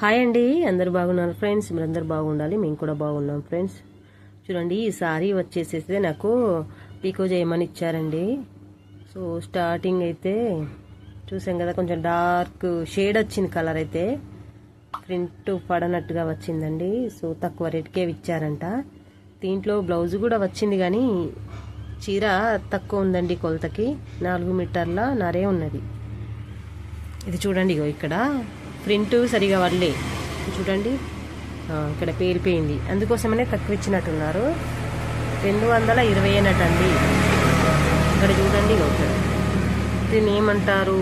Hi అండి అందరు బాగున్నారు ఫ్రెండ్స్ మీరందరూ బాగుండాలి. మేము కూడా బాగున్నాం ఫ్రెండ్స్ చూడండి ఈ సారీ వచ్చేసేసి నాకు పీకో చేయమని ఇచ్చారండి. సో స్టార్టింగ్ అయితే చూసాం కదా కొంచెం డార్క్ షేడ్ వచ్చింది కలర్ అయితే. ప్రింట్ పడనట్టుగా వచ్చిందండి. సో తక్కువ రేట్కే ఇచ్చారంట. దీంట్లో బ్లౌజ్ కూడా వచ్చింది కానీ చీర తక్కువ ఉందండి కొలతకి. నాలుగు మీటర్ల నరే ఉన్నది. ఇది చూడండి ఇగో ఇక్కడ. ప్రింట్ సరిగా వల్లే చూడండి. ఇక్కడ పేలిపోయింది. అందుకోసమనే తక్కువ ఇచ్చినట్టున్నారు రెండు వందల ఇరవై అన్నట్టండి ఇక్కడ చూడండి ఓకే దీన్ని ఏమంటారు?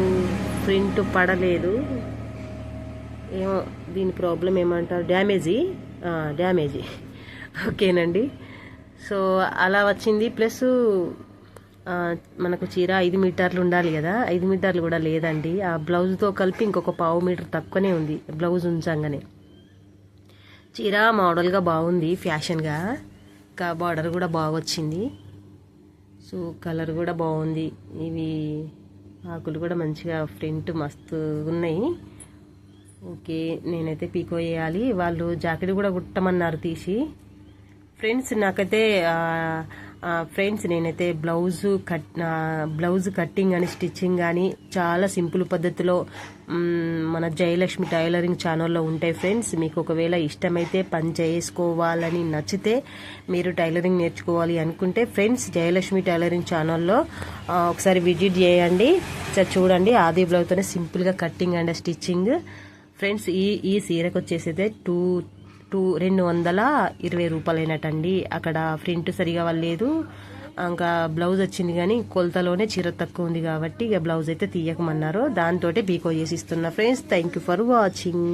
ప్రింట్ పడలేదు. ఏమో దీని ప్రాబ్లం ఏమంటారు? డ్యామేజీ? డ్యామేజీ. ఓకేనండి. సో అలా వచ్చింది. ప్లస్ మనకు చీర ఐదు మీటర్లు ఉండాలి కదా ఐదు మీటర్లు కూడా లేదండి. ఆ బ్లౌజ్తో కలిపి ఇంకొక పావు మీటర్ తక్కువనే ఉంది బ్లౌజ్ ఉంచంగానే. చీర మోడల్గా బాగుంది ఫ్యాషన్గా ఇంకా బార్డర్ కూడా బాగా వచ్చింది సో కలర్ కూడా బాగుంది. ఇవి ఆకులు కూడా మంచిగా ప్రింట్ మస్తు ఉన్నాయి. ఓకే నేనైతే పీకో వేయాలి. వాళ్ళు జాకెట్ కూడా కుట్టమన్నారు తీసి. ఫ్రెండ్స్ నాకైతే ఫ్రెండ్స్ నేనైతే బ్లౌజ్ కట్ బ్లౌజ్ కట్టింగ్ అని స్టిచ్చింగ్ కానీ చాలా సింపుల్ పద్ధతిలో మన జయలక్ష్మి టైలరింగ్ ఛానల్లో ఉంటాయి ఫ్రెండ్స్ మీకు ఒకవేళ ఇష్టమైతే పని చేసుకోవాలని నచ్చితే మీరు టైలరింగ్ నేర్చుకోవాలి అనుకుంటే ఫ్రెండ్స్ జయలక్ష్మి టైలరింగ్ ఛానల్లో ఒకసారి విజిట్ చేయండి. ఒకసారి చూడండి. ఆది బ్లౌజ్తోనే సింపుల్గా కట్టింగ్ అండ్ స్టిచ్చింగ్ ఫ్రెండ్స్ ఈ ఈ సీరకు వచ్చేసి అయితే టూ టూ రెండు వందల ఇరవై రూపాయలైనటండి అక్కడ ప్రింట్ సరిగా వల్లేదు ఇంకా బ్లౌజ్ వచ్చింది కానీ కొలతలోనే చీర తక్కువ ఉంది కాబట్టి ఇక బ్లౌజ్ అయితే తీయకమన్నారు. దాంతో బీకో చేసి ఇస్తున్నా. Friends thank you for watching.